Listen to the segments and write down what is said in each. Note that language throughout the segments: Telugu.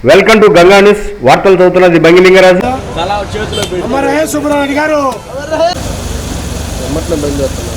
వెల్కమ్ టు గంగా న్యూస్ వార్తలు చదువుతున్నది బంగిలింగరాజు తలా సుబ్రహ్మణ్య గారు ఎమ్మట్లో బయలుదేరుతున్నారు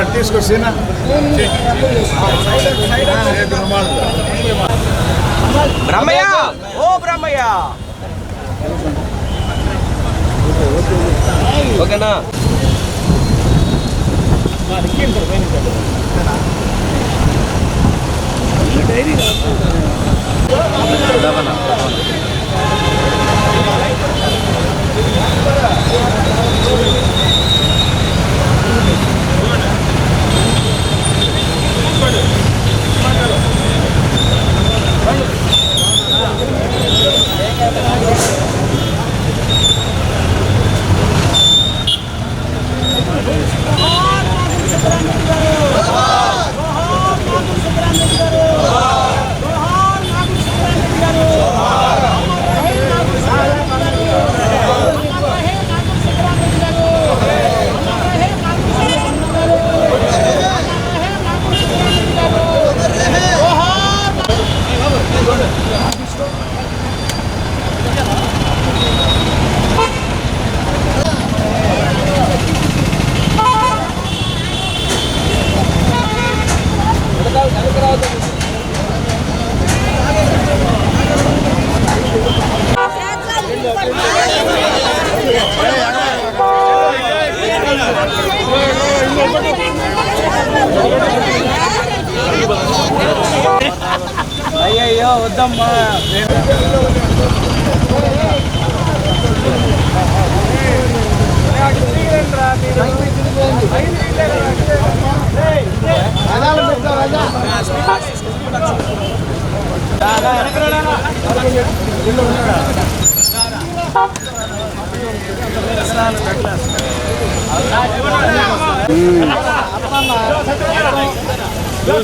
అటాక్ చేస్తావా అదే అదే వీడొద్దని చెప్పు సార్ తీసుకొచ్చినా? బ్రహ్మయ్య! ఓ బ్రహ్మయ్య! どうぞ。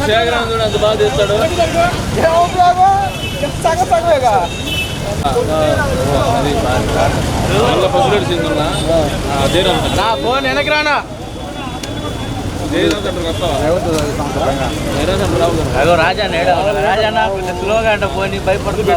శేఖరాన్ని చూడు అంత బాగా తీస్తాడు సింగున్నా అదే నా ఫోన్ వెనక్కి రానా? అగో రాజా నేడు రాజా స్లోగా అంటే పోనీ భయపడుతున్నా.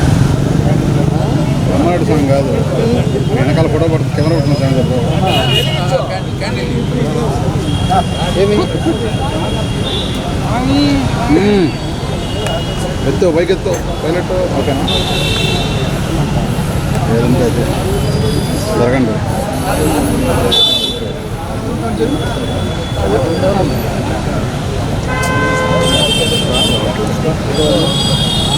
బ్రహ్మాడు సాంగ్ కాదు. వెనకాల ఫోటో పడుతుంది కెమెరా పడుతున్న సాంగ్. ఎత్తు పైకి ఎత్తు పైలట్ ఓకేనా? ఏదంటే అది. జరగండి.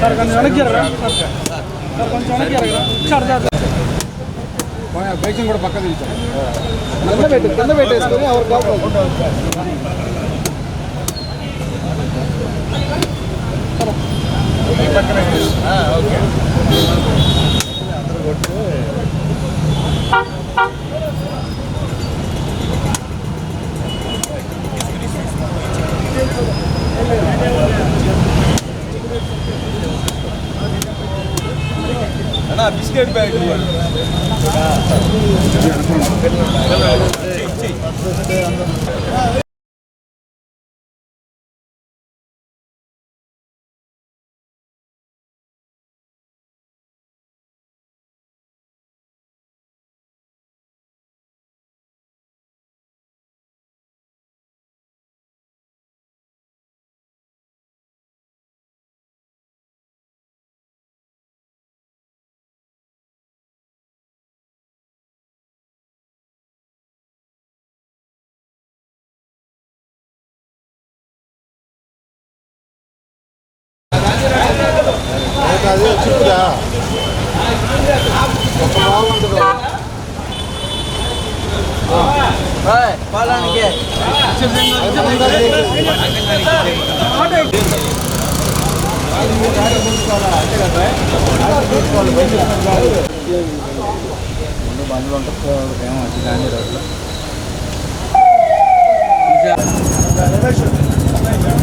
ಸರ್ ಕೊಂಚ ಒಣಗಿರ ಸರ್ ಕೊಂಚ ಒಣಗಿರ ಸರ್ ಸರ್ బైక్ కూడా పక్కన తీసాం కింద పెట్టి కింద పెట్టేసుకుని ఎవరు Thank you. ಅಣ್ಣ ಬಿಸ್ಕೆಟ್ ಬ್ಯಾಗ್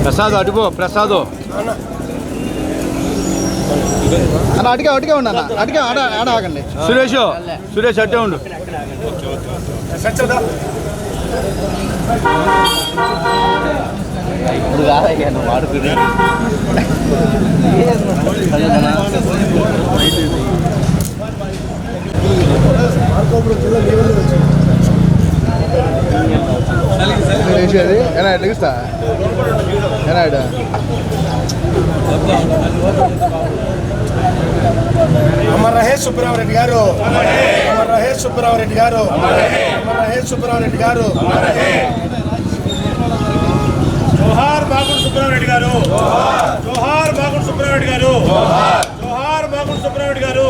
ప్రసాద్ అటుపో ప్రసాద్. అన్న అడిగా అడిగా ఉండు అన్న. అడిగా ఆడ ఆడ ఆగండి. సురేష్ సురేష్ అట్టే ఉండు. ఇప్పుడు కాదయ్యా నువ్వు వాడుకునే వేసేది ఏనా ఎట్లా ఏనా ఇడ అమర్ రహే సుబ్రహ్మరెడ్డి గారు. అమర్ రహే సుబ్రహ్మరెడ్డి గారు. అమర్ రహే సుబ్రహ్మరెడ్డి గారు. జోహార్ బాగుడు సుబ్రహ్మరెడ్డి గారు. జోహార్ బాగుడు సుబ్రహ్మరెడ్డి గారు. జోహార్ బాగుడు సుబ్రహ్మరెడ్డి గారు.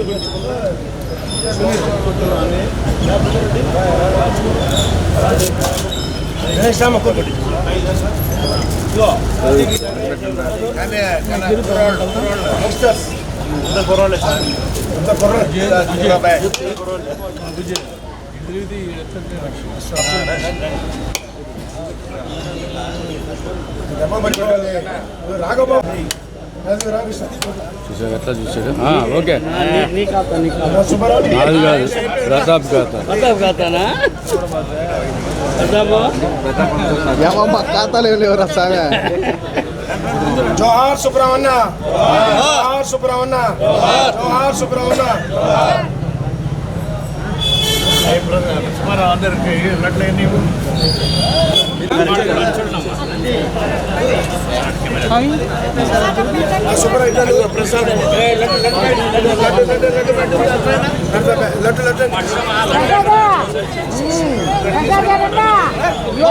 గణేష్ రామ కొట్టుడి యంగ్స్టర్స్ ఇంత సార్ ఇంత కుర్రోళ్ళు రాఘబాబు రామకృష్ణ చూసాడు ఎట్లా చూసాడు ఓకే సుబ్బారావు నాది కాదు ప్రతాప్ గారు ప్రతాప్ ఖాతానా ప్రతాపు ఏమమ్మ ఖాతాలు ఏం లేవురా సామె జోహార్ సుబ్రహ్మణ్య జోహార్ సుబ్రహ్మణ్య జోహార్ సుబ్రహ్మణ్య అందరికి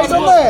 లడ్లైన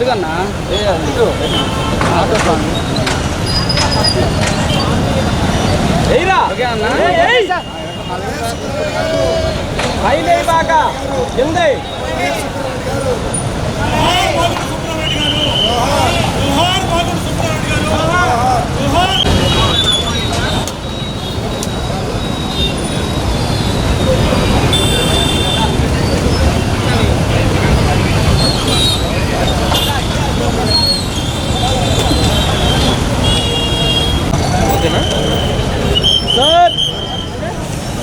జరగన్నా ఓకే అన్నా. పైన బాగా. కింద సార్ ఏ బండి వస్తుంది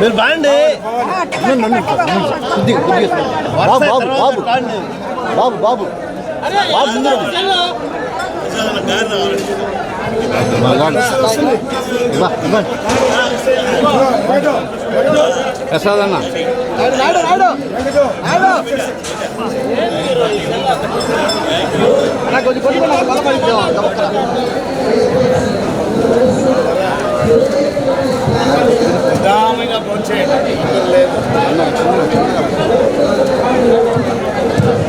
మీరు బాండి. బాబు బాబు బాబు బాబు. బాబు. బాబు ముందు ప్రసాద్ అన్న కొంచెం కొంచెం బలపడి. నిదానంగా భోంచేయండి ఆ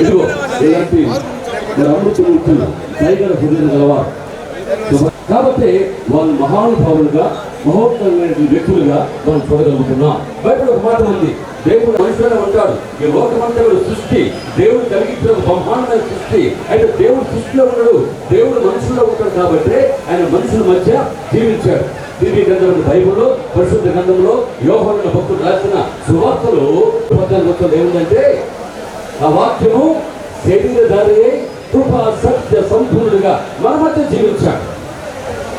ఇదిగో ఇలాంటి అమృతమూర్తి టైగర్ హృదయం గలవారు. కాబట్టి వాళ్ళు మహానుభావులుగా మహోత్తరమైన వ్యక్తులుగా మనం చూడగలుగుతున్నాం. బయట ఒక మాట ఉంది. దేవుడు మనుషులనే ఉంటాడు. ఈ లోకమంతా సృష్టి దేవుడు కలిగించిన బ్రహ్మాండమైన సృష్టి. అయితే దేవుడు సృష్టిలో ఉన్నాడు దేవుడు మనుషుల్లో ఉంటాడు కాబట్టి ఆయన మనుషుల మధ్య జీవించాడు. దివ్య గ్రంథం బైబుల్లో పరిశుద్ధ గ్రంథంలో యోహన భక్తులు రాసిన సువార్తలు పద్నాలుగు వచనాలు ఏముందంటే ఆ వాక్యము శరీరధారి కృప సత్య సంపూర్ణుడిగా మన మధ్య జీవించాడు.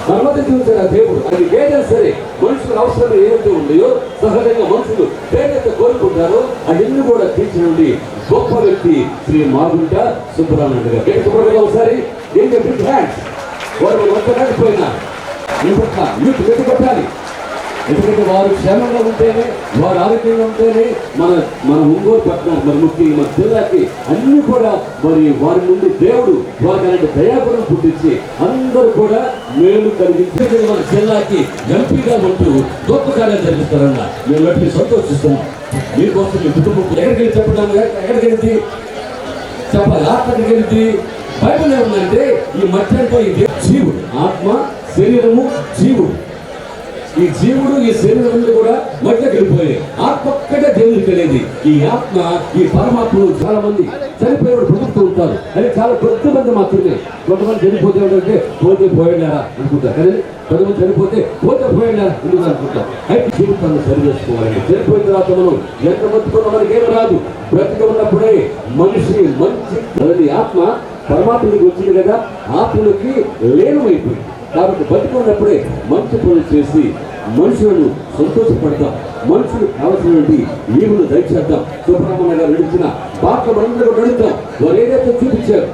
మన చూసిన దేవుడు అది ఏదైనా సరే మనుషుల అవసరం ఏదైతే ఉన్నాయో సహజంగా మనుషులు ఏదైతే కోరుకుంటారో అవన్నీ కూడా తీర్చినండి గొప్ప వ్యక్తి శ్రీ మాగుంట సుబ్బరామయ్య గారు. ఏంటి సుబ్బరామయ్య ఒకసారి? ఏంటి? బిగ్ హ్యాండ్స్ వారు వంచలేకపోయినా ఇంకొక యూత్ వెతి ఎందుకంటే వారు క్షేమంగా ఉంటేనే వారు ఆరోగ్యంగా ఉంటేనే మన మన ఒంగోలు పట్టణం మరి ముఖ్యంగా మన జిల్లాకి అన్ని కూడా మరి వారి నుండి దేవుడు వారికి అలాంటి దయాగుణం పుట్టించి అందరూ కూడా మేలు కలిగించి మన జిల్లాకి ఎంపీగా ఉంటూ గొప్ప కార్యాలు జరిగిస్తారన్న మేము వాటిని సంతోషిస్తున్నాం. మీకోసం మీ కుటుంబం ఎక్కడికి వెళ్ళి చెప్పడం ఎక్కడికి వెళ్తే చెప్పాలి. ఆత్మకి వెళ్తే బైబిల్ ఏముందంటే ఈ మధ్య అంటే ఇది జీవుడు. ఆత్మ శరీరము జీవుడు. ఈ జీవుడు ఈ శరీరంలో కూడా మధ్యకి వెళ్ళిపోయాయి ఆత్మ ఒక్కటే దేవుడికి తెలియదు. ఈ ఆత్మ ఈ పరమాత్మలు చాలా మంది చనిపోయిన బ్రతుకుతూ ఉంటారు. అది చాలా కొద్ది మంది మాత్రమే. కొంతమంది చనిపోతే అంటే పోతే పోయినారా అనుకుంటారు. కానీ కొంతమంది చనిపోతే పోతే పోయినారా ఎందుకు అనుకుంటాం అయితే జీవితాన్ని సరి చేసుకోవాలి. చనిపోయిన తర్వాత మనం ఎంత బతుకున్న మనకి ఏం రాదు. బ్రతిక ఉన్నప్పుడే మనిషి మంచి అది ఆత్మ పరమాత్మకి వచ్చింది కదా ఆత్మలకి లేనమైపోయింది. కాబట్టి బతుకున్నప్పుడే మంచి పనులు చేసి మనుషులను సంతోషపడతాం. మనుషులు కావలసినటువంటి నీవులు దయచేద్దాం. సుబ్రహ్మణ్య గారు నడిచిన పాటలు మనందరూ నడుద్దాం. వారు ఏదైతే చూపించారు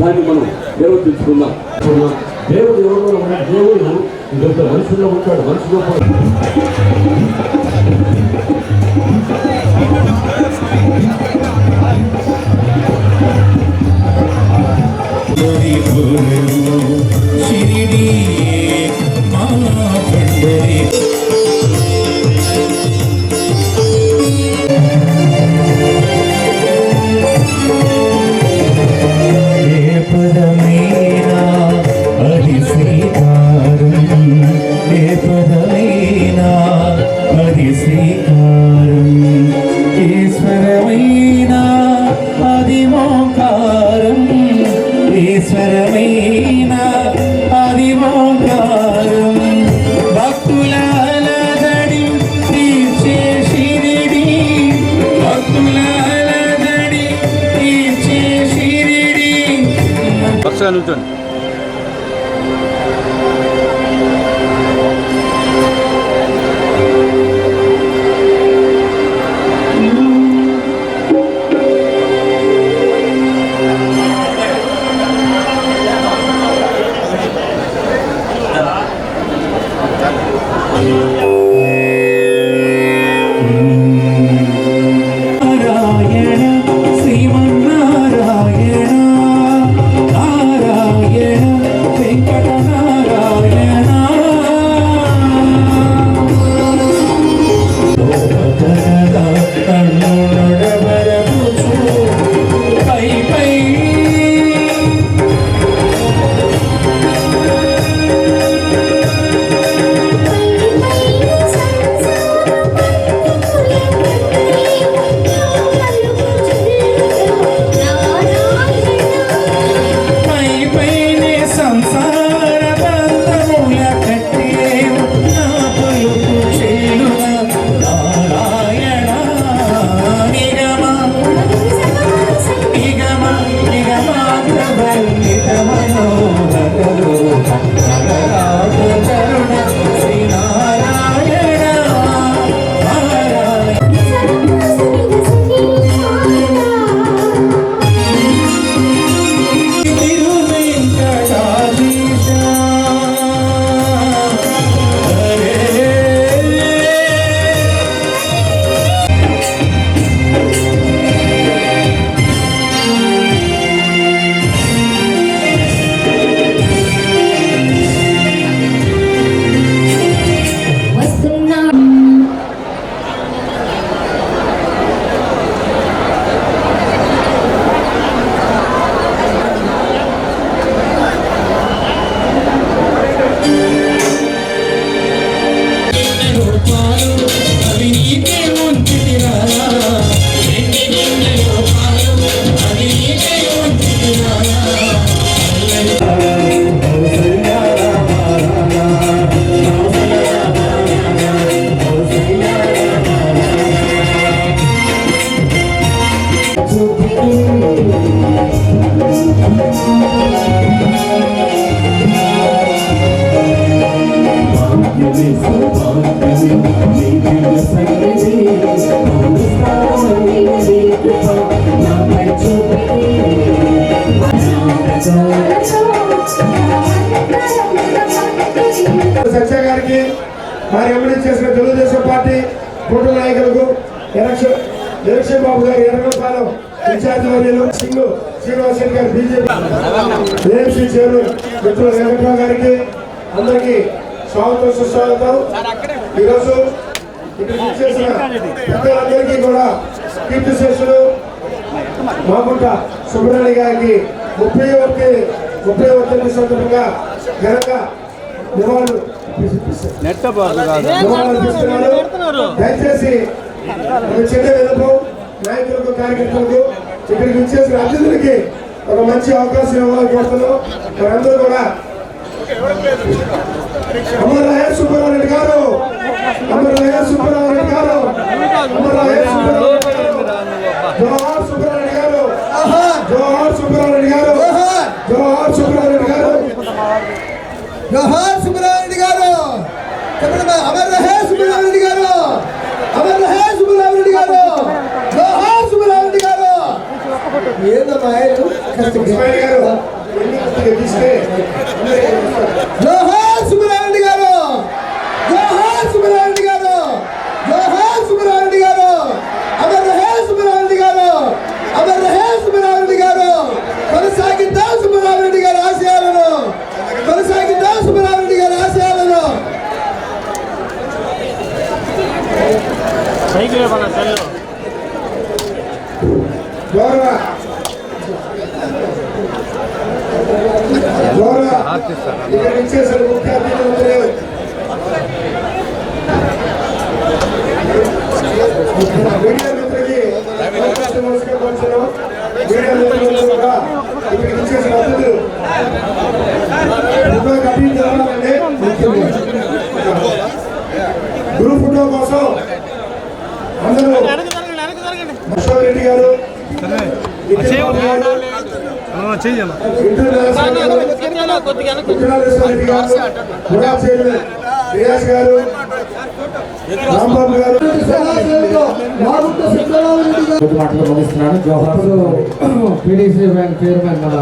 దాన్ని మనం నిర్వర్తించుకుందాం. దేవుడు ఎవరిలో ఉన్న దేవుడు ఇంకొక మనుషుల్లో ఉంటాడు. మనుషులో కూడా Baby రెడ్డి గారు బీజేపీ ఏఎంసీ చైర్మన్ మిత్రులు వెంకట్రావు గారికి అందరికీ స్వాగతం సుస్వాగతం. ఈరోజు ఇక్కడ చేసిన పెద్దలందరికీ కూడా కీర్తి శేషులు మాగుంట సుబ్రహ్మణ్య గారికి ముప్పై ఒకటి ముప్పై ఒకటి సందర్భంగా ఘనంగా నివాళులు. దయచేసి చిన్న విన్నపం. నాయకులకు కార్యకర్తలకు ఇక్కడికి వచ్చేసిన అతిథులకి ఒక మంచి అవకాశం ఇవ్వాలని కోరుతున్నాం. మనందరూ కూడా. అమరరాయ గారు. అమరరాయ సుబ్బారెడ్డి గారు. అమరరాయ సుబ్బారెడ్డి గారు. జోహార్ సుబ్బారెడ్డి గారు. జోహార్ సుబ్బారెడ్డి గారు. జోహార్ సుబ్బారెడ్డి గారు. జోహార్ సుబ్రహ్మణ్య గారు. చెప్పండి మరి, అమర్ రహే సుబ్రహ్మణ్య గారు అమర్ రహే సుబ్రహ్మణ్య గారు జోహార్ సుబ్రహ్మణ్య గారు ఏందమ్మా ఆయన? ఇస్మాయిల్ గారు ఎన్నికలకు తీస్తే జోహార్ సుబ్రహ్మణ్య గారు జోహార్ సుబ్రహ్మణ్య గారు జోహార్ సుబ్రహ్మణ్య గారు అమర్ రహే సుబ్రహ్మణ్య గారు అమర్ రహే సుబ్రహ్మణ్య గారు కొనసాగిద్దాం సుబ్రహ్మణ్య గారి ఆశయాలను కొనసాగిద్దాం సుబ్రహ్మణ్య గారి ఆశయాలను గౌరవ గౌరవ ఇక్కడ ఇచ్చేసిన ముఖ్య అతిథులందరూ మీడియా మిత్రులకి అవకాశం నమస్కరించాను మీడియా మిత్రులందరూ కూడా ఇక్కడికి ఇచ్చేసిన అతిథులు ఫోటో కట్టించాలంటే గ్రూప్ ఫోటో కోసం అందరూ అశోక్ రెడ్డి గారు నితిన్ బాబు గారు, ఇంటర్ రాజశేఖర్ గారు, విజయనాథేశ్వర రెడ్డి గారు, గుడా చైర్మన్ రియాజ్ గారు రాంబాబు గారు కొద్ది మాటలు ముగిస్తున్నాను జోహార్ పీడీసీ బ్యాంక్ చైర్మన్ మన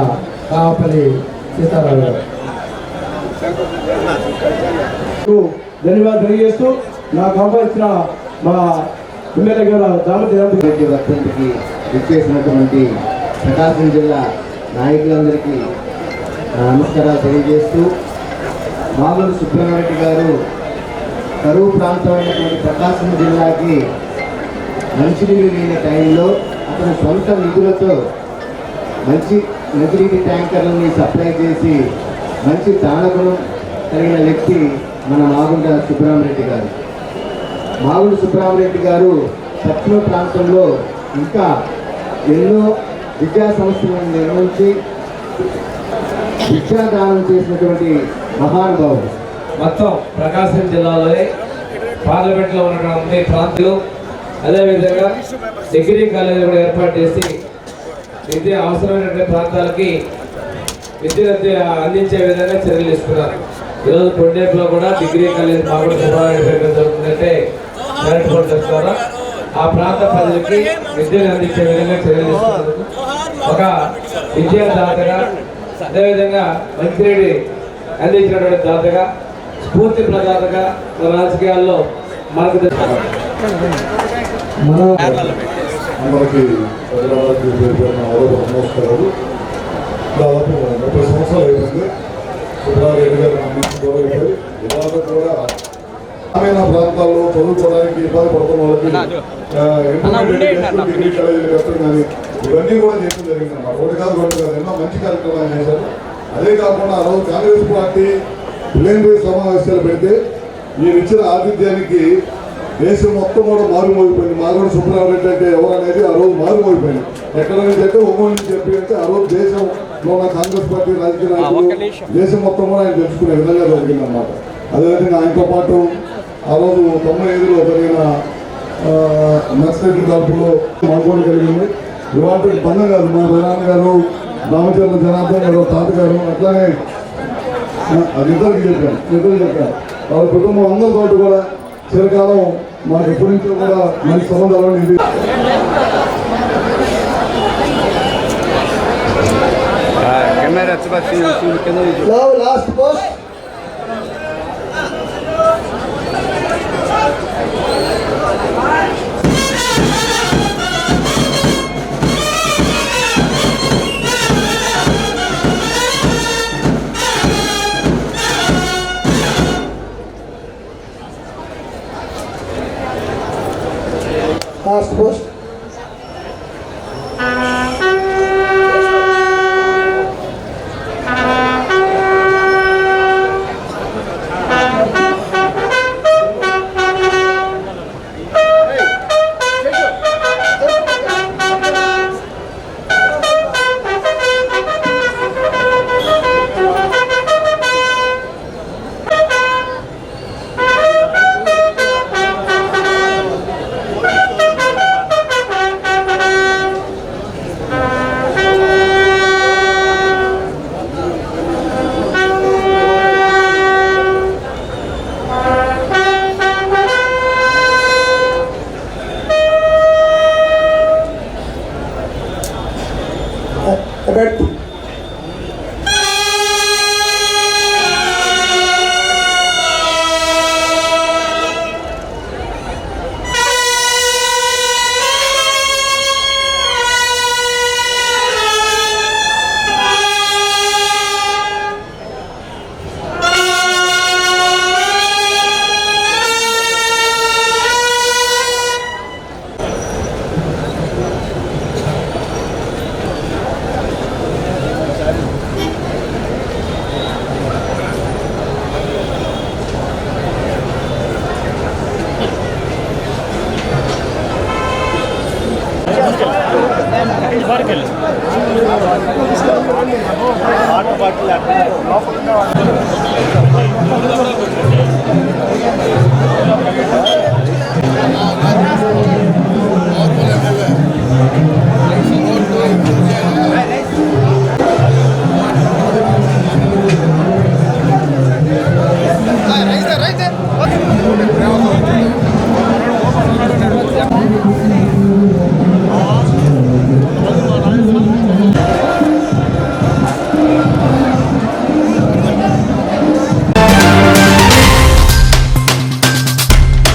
కాపల్లి సీతారావు గారు ధన్యవాదాలు తెలియజేస్తూ నాకు అవకాశించిన మా ఎమ్మెల్యే గారు దామతి రెడ్డి వర్ధంతికి ఇచ్చేసినటువంటి ప్రకాశం జిల్లా నాయకులందరికీ నమస్కారాలు తెలియజేస్తూ మామూలు సుబ్రహ్మణ్య గారు కరువు ప్రాంతమైనటువంటి ప్రకాశం జిల్లాకి మంచినీరు లేని టైంలో అతను సొంత నిధులతో మంచి మంచినీటి ట్యాంకర్లని సప్లై చేసి మంచి దానగుణం కలిగిన వ్యక్తి మన మాగుంట సుబ్రహ్మరెడ్డి గారు. మాగుంట సుబ్రహ్మరెడ్డి గారు పశ్చిమ ప్రాంతంలో ఇంకా ఎన్నో విద్యా సంస్థలను నిర్మించి విద్యాదానం చేసినటువంటి మహానుభావుడు. మొత్తం ప్రకాశం జిల్లాలోనే పార్లమెంట్లో ఉన్నటువంటి ప్రాంతాలు అదేవిధంగా డిగ్రీ కాలేజీ కూడా ఏర్పాటు చేసి విద్య అవసరమైనటువంటి ప్రాంతాలకి విద్యను అందించే విధంగా చర్యలు ఇస్తున్నారు ఈరోజు కొండేపులో కూడా డిగ్రీ కాలేజ్ మామిడి జరుగుతుందంటే మెరిట్ కోర్సెస్ ద్వారా ఆ ప్రాంత ప్రజలకి విద్యను అందించే విధంగా చర్యలు ఒక ఒక విద్యాదాతగా అదేవిధంగా మంచినీటి అందించినటువంటి దాతగా స్ఫూర్తి ప్రదాతగా మన రాజకీయాల్లో మనకు తెచ్చుకున్నారు అందరికీ నమస్కారాలు దాదాపు ముప్పై సంవత్సరాలు అయిపోయింది. సుబ్బారెడ్డి గారు ఇలాగ కూడా గ్రామీణ ప్రాంతాల్లో చదువుకోవడానికి ఇబ్బంది పడుతున్న వాళ్ళకి ఇవన్నీ కూడా చేయడం జరిగింది అన్నమాట ఒకటి కాదు రెండు కాదు. ఎన్నో మంచి కార్యక్రమాలు చేశారు. అదే కాకుండా ఆ రోజు కాంగ్రెస్ పార్టీ ప్లేనరీ సమావేశాలు పెడితే ఈయన ఇచ్చిన ఆతిథ్యానికి దేశం మొత్తం కూడా మారుమోగిపోయింది. మాగుడు సుబ్రహ్మణ్యం అంటే ఎవరు అనేది ఆ రోజు మారుమోగిపోయింది. ఎక్కడ నుంచి అంటే ఒంగోలు నుంచి చెప్పి అంటే ఆ రోజు దేశంలో ఉన్న కాంగ్రెస్ పార్టీ రాజకీయ నాయకులు దేశం మొత్తం కూడా ఆయన తెలుసుకునే విధంగా జరిగింది అన్నమాట అదేవిధంగా ఆయనతో పాటు ఆ తొంభై ఐదులో జరిగిన నక్సలైట్ కాల్పులో పాల్గొన కలిగింది. ఇవాళ బంధం కాదు మా ప్రధాని గారు రామచంద్ర జనార్దన్ గారు తాతగారు అట్లానే అది ఇద్దరికి చెప్పాను ఇద్దరు చెప్పాను వాళ్ళ కుటుంబం అందరితో కూడా చిరకాలం మాకు ఎప్పటి నుంచో కూడా మంచి సంబంధాలు ఇది కెమెరా